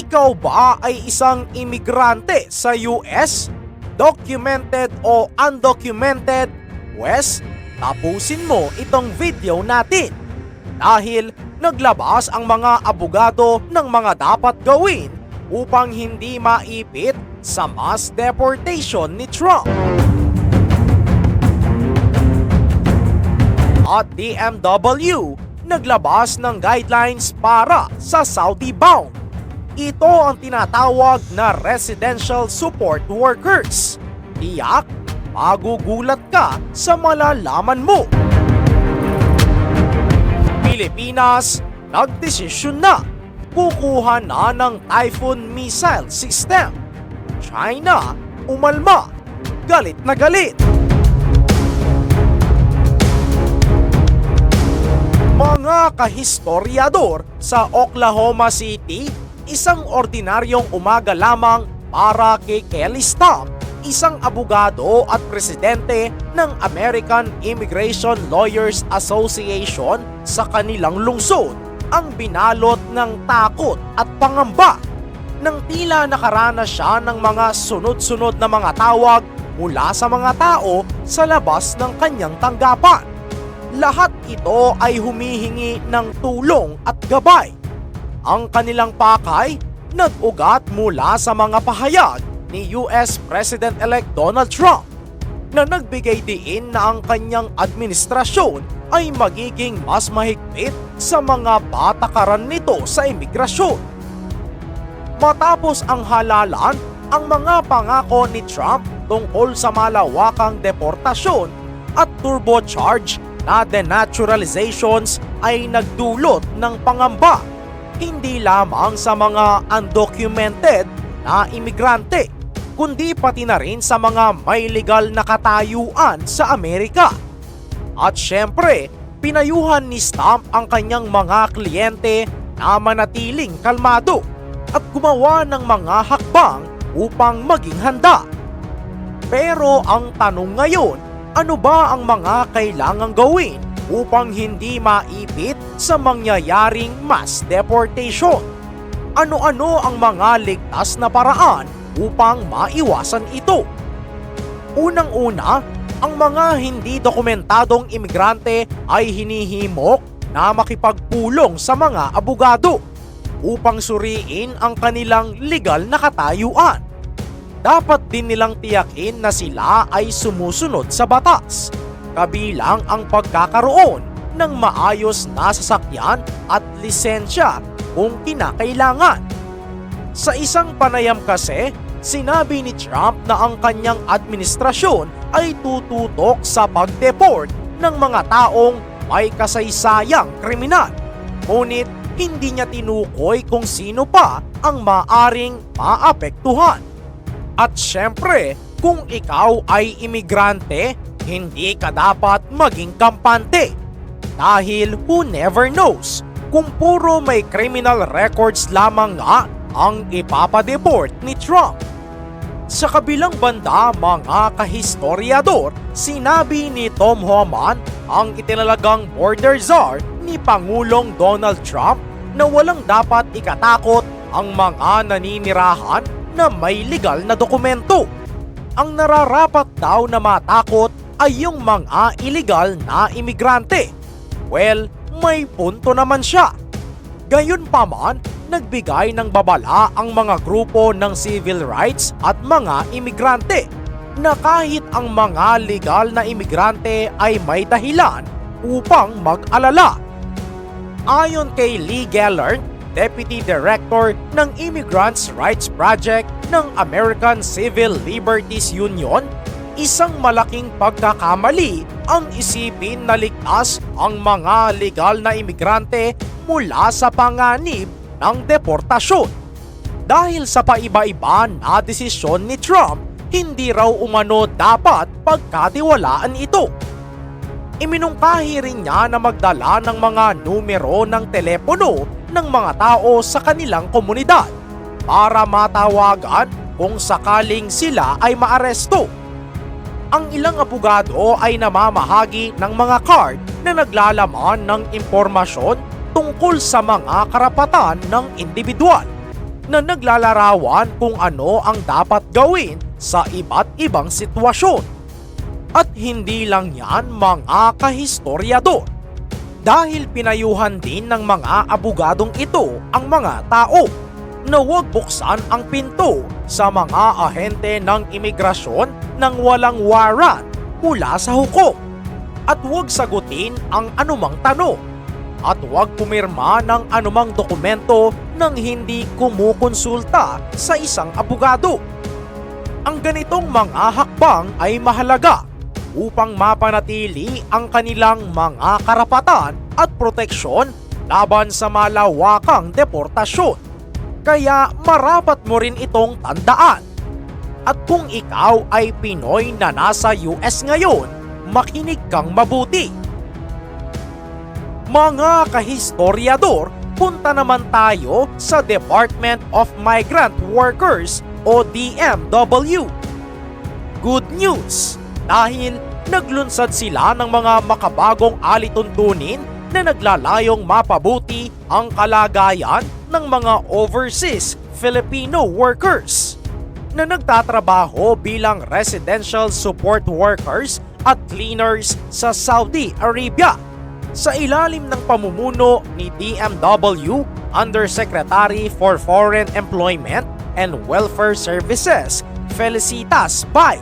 Ikaw ba ay isang imigrante sa US? Documented o undocumented? Wes, tapusin mo itong video natin. Dahil naglabas ang mga abogado ng mga dapat gawin upang hindi maipit sa mass deportation ni Trump. At DMW naglabas ng guidelines para sa Saudi bound. Ito ang tinatawag na residential support workers. Tiyak, magugulat ka sa malalaman mo. Pilipinas, nagdesisyon na. Kukuha na ng Typhoon missile system. China, umalma. Galit na galit. Mga kahistoryador sa Oklahoma City, isang ordinaryong umaga lamang para kay Kelly Stamp, isang abogado at presidente ng American Immigration Lawyers Association sa kanilang lungsod ang binalot ng takot at pangamba nang tila nakaranas siya ng mga sunod-sunod na mga tawag mula sa mga tao sa labas ng kanyang tanggapan. Lahat ito ay humihingi ng tulong at gabay. Ang kanilang pakay nag-ugat mula sa mga pahayag ni US President-elect Donald Trump na nagbigay diin na ang kanyang administrasyon ay magiging mas mahigpit sa mga patakaran nito sa imigrasyon. Matapos ang halalan, ang mga pangako ni Trump tungkol sa malawakang deportasyon at turbocharge na denaturalizations ay nagdulot ng pangamba hindi lamang sa mga undocumented na imigrante kundi pati na rin sa mga may legal na katayuan sa Amerika. At syempre, pinayuhan ni Stamp ang kanyang mga kliyente na manatiling kalmado at gumawa ng mga hakbang upang maging handa. Pero ang tanong ngayon, ano ba ang mga kailangang gawin upang hindi maipit sa mangyayaring mass deportation? Ano-ano ang mga ligtas na paraan upang maiwasan ito? Unang-una, ang mga hindi dokumentadong imigrante ay hinihimok na makipagpulong sa mga abogado upang suriin ang kanilang legal na katayuan. Dapat din nilang tiyakin na sila ay sumusunod sa batas, kabilang ang pagkakaroon ng maayos na sasakyan at lisensya kung kinakailangan. Sa isang panayam kasi, sinabi ni Trump na ang kanyang administrasyon ay tututok sa pag-deport ng mga taong may kasaysayang kriminal. Ngunit hindi niya tinukoy kung sino pa ang maaring maapektuhan. At syempre, kung ikaw ay imigrante, hindi ka dapat maging kampante. Dahil who never knows, kung puro may criminal records lamang nga ang ipapadeport ni Trump. Sa kabilang banda, mga kahistoryador, sinabi ni Tom Homan, ang itinalagang border czar ni Pangulong Donald Trump na walang dapat ikatakot ang mga naninirahan na may legal na dokumento. Ang nararapat daw na matakot ay yung mga illegal na imigrante. Well, may punto naman siya. Gayunpaman, nagbigay ng babala ang mga grupo ng civil rights at mga imigrante na kahit ang mga legal na imigrante ay may dahilan upang mag-alala. Ayon kay Lee Gellert, Deputy Director ng Immigrants' Rights Project ng American Civil Liberties Union, isang malaking pagkakamali ang isipin na ligtas ang mga legal na imigrante mula sa panganib ng deportasyon. Dahil sa paiba-iba na desisyon ni Trump, hindi raw umano dapat pagkatiwalaan ito. Iminungkahi rin niya na magdala ng mga numero ng telepono ng mga tao sa kanilang komunidad para matawagan kung sakaling sila ay maaresto. Ang ilang abogado ay namamahagi ng mga card na naglalaman ng impormasyon tungkol sa mga karapatan ng individual. na naglalarawan kung ano ang dapat gawin sa iba't ibang sitwasyon. At hindi lang yan mga kahistoryador. Dahil pinayuhan din ng mga abogadong ito ang mga tao na huwag buksan ang pinto sa mga ahente ng imigrasyon ng walang warrant mula sa hukom at huwag sagutin ang anumang tanong at huwag pumirma ng anumang dokumento nang hindi kumukonsulta sa isang abogado. Ang ganitong mga hakbang ay mahalaga upang mapanatili ang kanilang mga karapatan at proteksyon laban sa malawakang deportasyon. Kaya marapat mo rin itong tandaan. At kung ikaw ay Pinoy na nasa US ngayon, makinig kang mabuti. Mga kahistoryador, punta naman tayo sa Department of Migrant Workers o DMW. Good news! Dahil naglunsad sila ng mga makabagong alituntunin na naglalayong mapabuti ang kalagayan ng mga overseas Filipino workers na nagtatrabaho bilang residential support workers at cleaners sa Saudi Arabia sa ilalim ng pamumuno ni DMW Undersecretary for Foreign Employment and Welfare Services Felicitas Bay.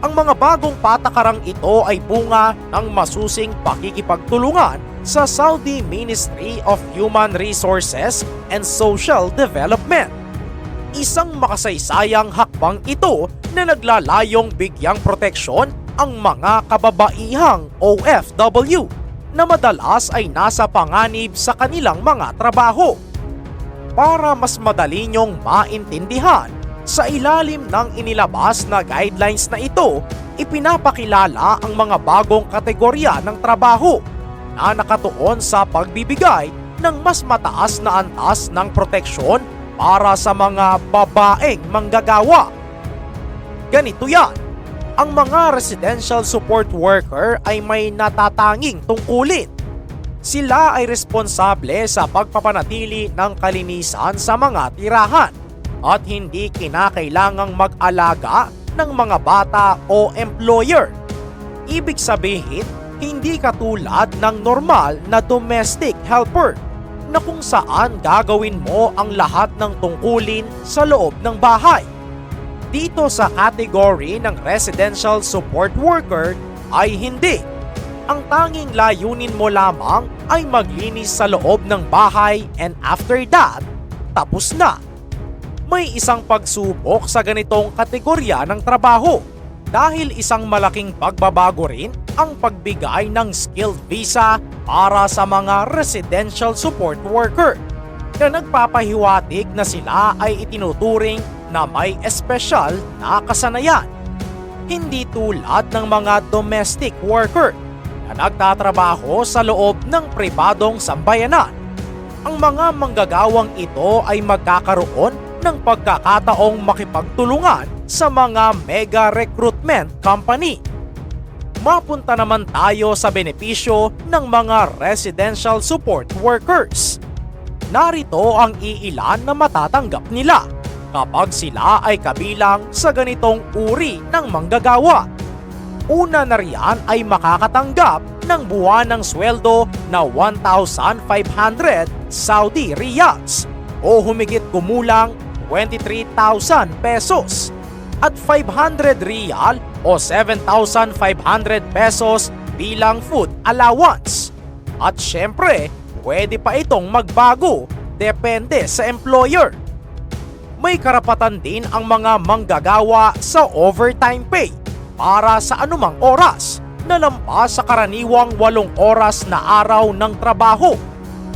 Ang mga bagong patakarang ito ay bunga ng masusing pakikipagtulungan sa Saudi Ministry of Human Resources and Social Development. Isang makasaysayang hakbang ito na naglalayong bigyang proteksyon ang mga kababaihang OFW na madalas ay nasa panganib sa kanilang mga trabaho. Para mas madali niyong maintindihan, sa ilalim ng inilabas na guidelines na ito, ipinapakilala ang mga bagong kategorya ng trabaho na nakatuon sa pagbibigay ng mas mataas na antas ng proteksyon para sa mga babaeng manggagawa. Ganito yan, ang mga residential support worker ay may natatanging tungkulin. Sila ay responsable sa pagpapanatili ng kalinisan sa mga tirahan at hindi kinakailangang mag-alaga ng mga bata o employer. Ibig sabihin, hindi katulad ng normal na domestic helper na kung saan gagawin mo ang lahat ng tungkulin sa loob ng bahay. Dito sa category ng residential support worker ay hindi. Ang tanging layunin mo lamang ay maglinis sa loob ng bahay and after that, tapos na may isang pagsubok sa ganitong kategorya ng trabaho dahil isang malaking pagbabago rin ang pagbigay ng skilled visa para sa mga residential support worker na nagpapahiwatig na sila ay itinuturing na may espesyal na kasanayan. Hindi tulad ng mga domestic worker na nagtatrabaho sa loob ng pribadong sambayanan. Ang mga manggagawang ito ay magkakaroon ng pagkakataong makipagtulungan sa mga mega recruitment company. Mapunta naman tayo sa benepisyo ng mga residential support workers. Narito ang iilan na matatanggap nila kapag sila ay kabilang sa ganitong uri ng manggagawa. Una na riyan ay makakatanggap ng buwan ng sweldo na 1,500 Saudi riyals o humigit kumulang 23,000 pesos at 500 real o 7,500 pesos bilang food allowance. At syempre, pwede pa itong magbago depende sa employer. May karapatan din ang mga manggagawa sa overtime pay para sa anumang oras na lampas sa karaniwang walong oras na araw ng trabaho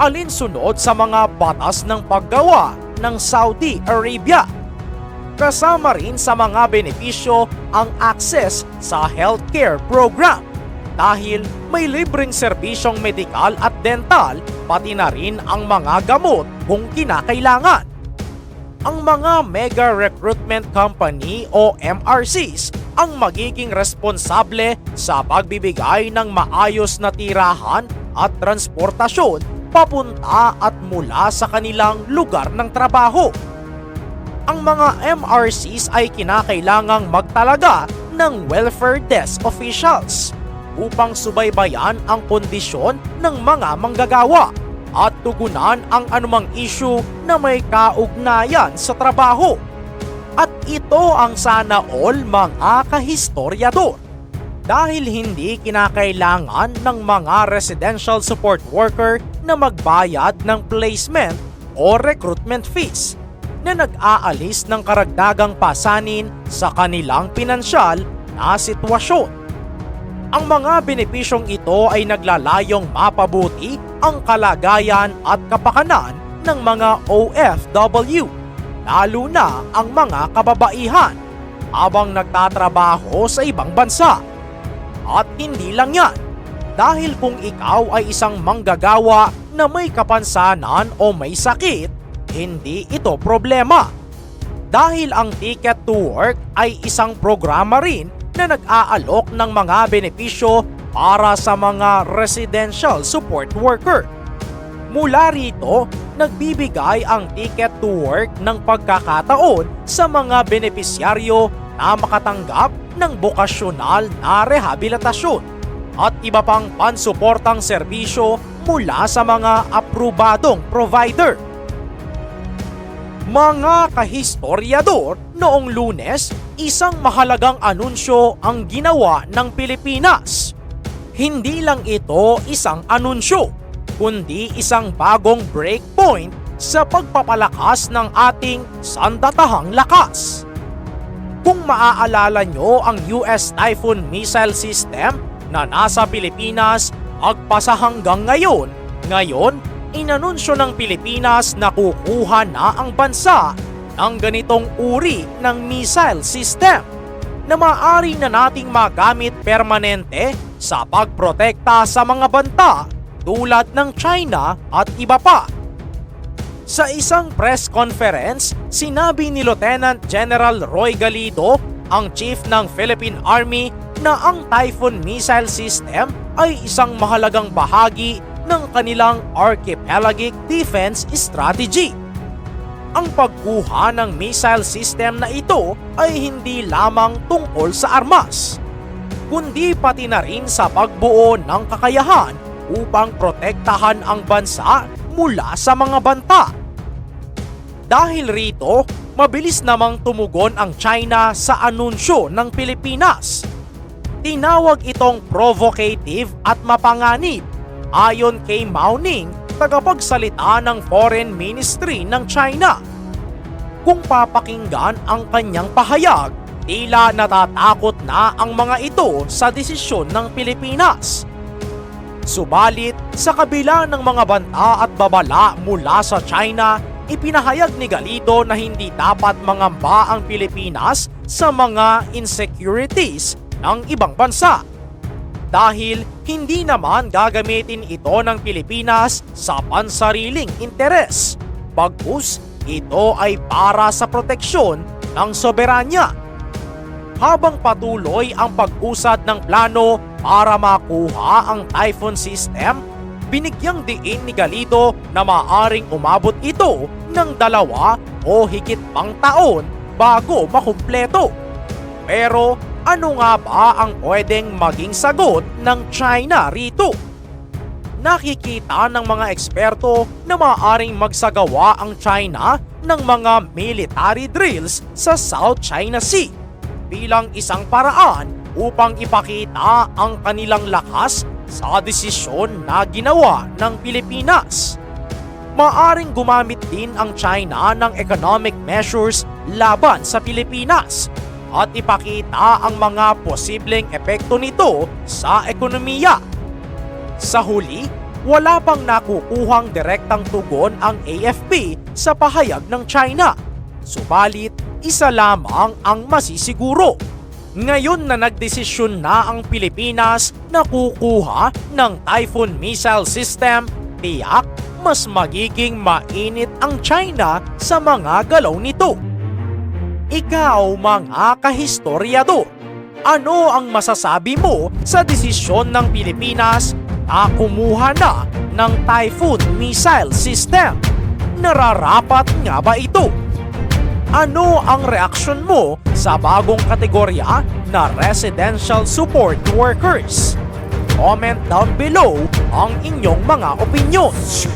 alinsunod sa mga batas ng paggawa ng Saudi Arabia. Kasama rin sa mga benepisyo ang access sa healthcare program dahil may libreng serbisyong medikal at dental pati na rin ang mga gamot kung kinakailangan. Ang mga mega recruitment company o MRCs ang magiging responsable sa pagbibigay ng maayos na tirahan at transportasyon papunta at mula sa kanilang lugar ng trabaho. Ang mga MRCs ay kinakailangang magtalaga ng welfare desk officials upang subaybayan ang kondisyon ng mga manggagawa at tugunan ang anumang issue na may kaugnayan sa trabaho. At ito ang sana all mga kahistoryador dahil hindi kinakailangan ng mga residential support worker na magbayad ng placement o recruitment fees na nag-aalis ng karagdagang pasanin sa kanilang pinansyal na sitwasyon. Ang mga benepisyong ito ay naglalayong mapabuti ang kalagayan at kapakanan ng mga OFW, lalo na ang mga kababaihan habang nagtatrabaho sa ibang bansa. At hindi lang yan, dahil kung ikaw ay isang manggagawa na may kapansanan o may sakit, hindi ito problema. Dahil ang Ticket to Work ay isang programa rin na nag-aalok ng mga benepisyo para sa mga residential support worker. Mula rito, nagbibigay ang Ticket to Work ng pagkakataon sa mga benepisyaryo na makatanggap ng bokasyonal na rehabilitasyon at iba pang pansuportang serbisyo mula sa mga aprobadong provider. Mga kahistoryador, noong lunes, isang mahalagang anunsyo ang ginawa ng Pilipinas. Hindi lang ito isang anunsyo, kundi isang bagong breakpoint sa pagpapalakas ng ating sandatahang lakas. Kung maaalala nyo ang US Typhoon Missile System na nasa Pilipinas magpasa hanggang ngayon, ngayon inanunsyo ng Pilipinas na kukuha na ang bansa ng ganitong uri ng missile system na maaari na nating magamit permanente sa pagprotekta sa mga banta tulad ng China at iba pa. Sa isang press conference, sinabi ni Lieutenant General Roy Galido, ang chief ng Philippine Army, na ang Typhoon missile system ay isang mahalagang bahagi ng kanilang archipelagic defense strategy. Ang pagkuha ng missile system na ito ay hindi lamang tungkol sa armas, kundi pati na rin sa pagbuo ng kakayahan upang protektahan ang bansa mula sa mga banta. Dahil rito, mabilis namang tumugon ang China sa anunsyo ng Pilipinas. Tinawag itong provocative at mapanganib ayon kay Mao Ning, tagapagsalita ng Foreign Ministry ng China. Kung papakinggan ang kanyang pahayag, tila natatakot na ang mga ito sa desisyon ng Pilipinas. Subalit, sa kabila ng mga banta at babala mula sa China, ipinahayag ni Galido na hindi dapat mangamba ang Pilipinas sa mga insecurities ng ibang bansa. Dahil hindi naman gagamitin ito ng Pilipinas sa pansariling interes. Bagkus, ito ay para sa proteksyon ng soberanya. Habang patuloy ang pag-usad ng plano para makuha ang typhoon system, binigyang diin ni Galido na maaring umabot ito ng dalawa o higit pang taon bago makumpleto. Pero ano nga ba ang pwedeng maging sagot ng China rito? Nakikita ng mga eksperto na maaaring magsagawa ang China ng mga military drills sa South China Sea bilang isang paraan upang ipakita ang kanilang lakas sa desisyon na ginawa ng Pilipinas. Maaring gumamit din ang China ng economic measures laban sa Pilipinas at ipakita ang mga posibleng epekto nito sa ekonomiya. Sa huli, wala pang nakukuhang direktang tugon ang AFP sa pahayag ng China. Subalit, isa lamang ang masisiguro. Ngayon na nagdesisyon na ang Pilipinas na kukuha ng Typhoon missile system, tiyak mas magiging mainit ang China sa mga galaw nito. Ikaw mga kahistoryador, ano ang masasabi mo sa desisyon ng Pilipinas na kumuha na ng Typhoon Missile System. Nararapat nga ba ito? Ano ang reaksyon mo sa bagong kategorya na Residential Support Workers? Comment down below ang inyong mga opinions.